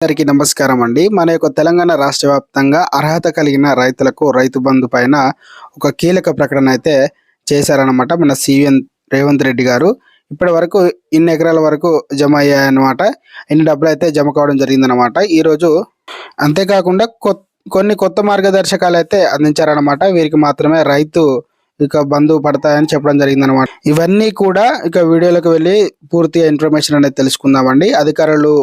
అందరికీ నమస్కారం అండి. మన యొక్క తెలంగాణ రాష్ట్ర వ్యాప్తంగా అర్హత కలిగిన రైతులకు రైతు బంధు పైన ఒక కీలక ప్రకటన అయితే చేశారనమాట మన సిఎన్ రేవంత్ రెడ్డి గారు. ఇప్పటి వరకు ఇన్ని ఎకరాల వరకు జమ అయ్యాయన్నమాట. ఇన్ని డబ్బులు అయితే జమ కావడం జరిగిందనమాట ఈరోజు అంతేకాకుండా కొన్ని కొత్త మార్గదర్శకాలు అయితే అందించారనమాట వీరికి మాత్రమే రైతు ఇక బంధు పడతాయని చెప్పడం జరిగిందనమాట ఇవన్నీ కూడా ఇక వీడియోలోకి వెళ్ళి పూర్తిగా ఇన్ఫర్మేషన్ అనేది తెలుసుకుందామండి. అధికారులు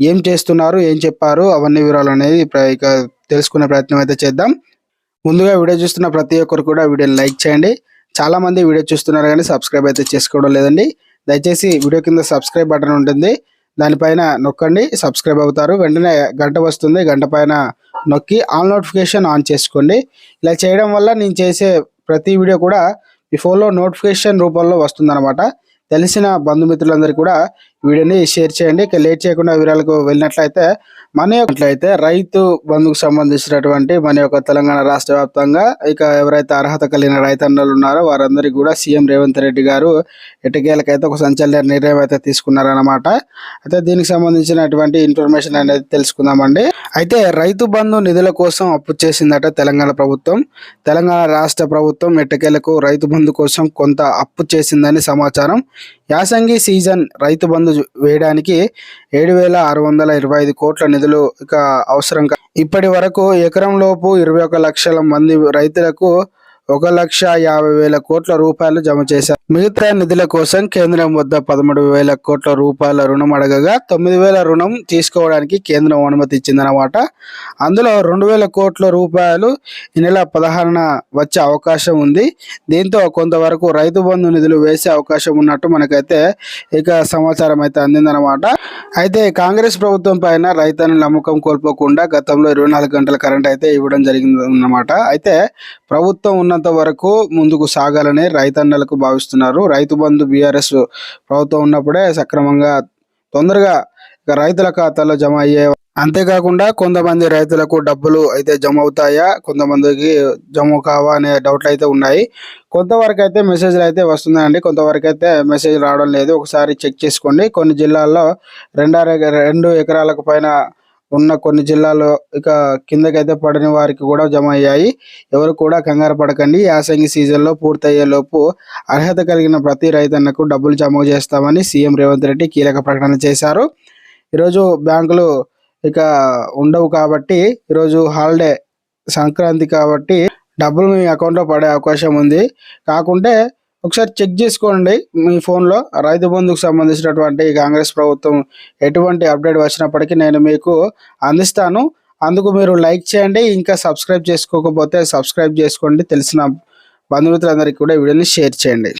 ఏం చేస్తున్నారు ఏం చెప్పారు అవన్నీ వివరాలు అనేది ప్ర- ఇక తెలుసుకునే ప్రయత్నం అయితే చేద్దాం. ముందుగా వీడియో చూస్తున్న ప్రతి ఒక్కరు కూడా వీడియోని లైక్ చేయండి. చాలా మంది వీడియో చూస్తున్నారు కానీ సబ్స్క్రైబ్ అయితే చేసుకోవడం లేదండి. దయచేసి వీడియో కింద సబ్స్క్రైబ్ బటన్ ఉంటుంది. దానిపైన నొక్కండి సబ్స్క్రైబ్ అవుతారు. వెంటనే గంట వస్తుంది గంట పైన నొక్కి ఆల్ నోటిఫికేషన్ ఆన్ చేసుకోండి. ఇలా చేయడం వల్ల నేను చేసే ప్రతి వీడియో కూడా మీ ఫోన్లో నోటిఫికేషన్ రూపంలో వస్తుందన్నమాట. తెలిసిన బంధుమిత్రులందరికీ కూడా వీడియోని షేర్ చేయండి. ఇక లేట్ చేయకుండా వివరాలకు వెళ్ళినట్లయితే మన యొక్కట్లయితే రైతు బంధుకు సంబంధించినటువంటి మన యొక్క తెలంగాణ రాష్ట్ర వ్యాప్తంగా ఇక ఎవరైతే అర్హత కలిగిన రైతన్నలు ఉన్నారో వారందరికీ కూడా సీఎం రేవంత్ రెడ్డి గారు ఎటకేలకైతే ఒక సంచలన నిర్ణయం అయితే తీసుకున్నారనమాట అయితే దీనికి సంబంధించినటువంటి ఇన్ఫర్మేషన్ అనేది తెలుసుకుందామండి. అయితే రైతు బంధు నిధుల కోసం అప్పు చేసిందట తెలంగాణ ప్రభుత్వం. తెలంగాణ రాష్ట్ర ప్రభుత్వం ఎట్టకేలకు రైతు బంధు కోసం కొంత అప్పు చేసిందని సమాచారం. యాసంగి సీజన్ రైతు బంధు వేయడానికి ఏడు వేల ఆరు వందల ఇరవై ఐదు కోట్ల నిధులు ఇక అవసరం ఇప్పటి వరకు ఎకరం లోపు ఇరవై ఒక లక్షల మంది రైతులకు ఒక లక్ష యాభై వేల కోట్ల రూపాయలు జమ చేశారు. మిగతా నిధుల కోసం కేంద్రం వద్ద పదమూడు వేల కోట్ల రూపాయల రుణం అడగగా తొమ్మిది వేల రుణం తీసుకోవడానికి కేంద్రం అనుమతి ఇచ్చిందన్నమాట. అందులో రెండు వేల కోట్ల రూపాయలు ఈ నెల పదహారున వచ్చే అవకాశం ఉంది. దీంతో కొంతవరకు రైతు బంధు నిధులు వేసే అవకాశం ఉన్నట్టు మనకైతే ఇక సమాచారం అయితే అందిందనమాట అయితే కాంగ్రెస్ ప్రభుత్వం పైన రైతులను నమ్మకం కోల్పోకుండా గతంలో ఇరవై నాలుగు గంటల కరెంట్ అయితే ఇవ్వడం జరిగిందన్నమాట. అయితే ప్రభుత్వం ఉన్నంత వరకు ముందుకు సాగాలని రైతన్నలకు భావిస్తున్నారు. రైతు బంధు బీఆర్ఎస్ ప్రభుత్వం ఉన్నప్పుడే సక్రమంగా తొందరగా రైతుల ఖాతాలో జమ అయ్యే అంతేకాకుండా కొంతమంది రైతులకు డబ్బులు అయితే జమ అవుతాయా కొంతమందికి జమ కావా అనే డౌట్లు అయితే ఉన్నాయి. కొంతవరకు అయితే మెసేజ్లు అయితే వస్తున్నాయండి. కొంతవరకు అయితే మెసేజ్ రావడం లేదు. ఒకసారి చెక్ చేసుకోండి. కొన్ని జిల్లాల్లో రెండారు రెండు ఎకరాలకు పైన ఉన్న కొన్ని జిల్లాలో ఇక కిందకైతే పడిన వారికి కూడా జమ అయ్యాయి. ఎవరు కూడా కంగారు పడకండి. యాసంగి సీజన్లో పూర్తయ్యేలోపు అర్హత కలిగిన ప్రతి రైతన్నకు డబ్బులు జమ చేస్తామని సీఎం రేవంత్ రెడ్డి కీలక ప్రకటన చేశారు. ఈరోజు బ్యాంకులు ఇక ఉండవు కాబట్టి ఈరోజు హాలిడే సంక్రాంతి కాబట్టి డబ్బులు మీ అకౌంట్లో పడే అవకాశం ఉంది. కాకుంటే ఒకసారి చెక్ చేసుకోండి మీ ఫోన్లో రైతు బంధుకు సంబంధించినటువంటి కాంగ్రెస్ ప్రభుత్వం ఎటువంటి అప్డేట్ వచ్చినప్పటికీ నేను మీకు అందిస్తాను. అందుకు మీరు లైక్ చేయండి ఇంకా సబ్స్క్రైబ్ చేసుకోకపోతే సబ్స్క్రైబ్ చేసుకోండి. తెలిసిన బంధుమిత్రులందరికీ కూడా వీడియోని షేర్ చేయండి.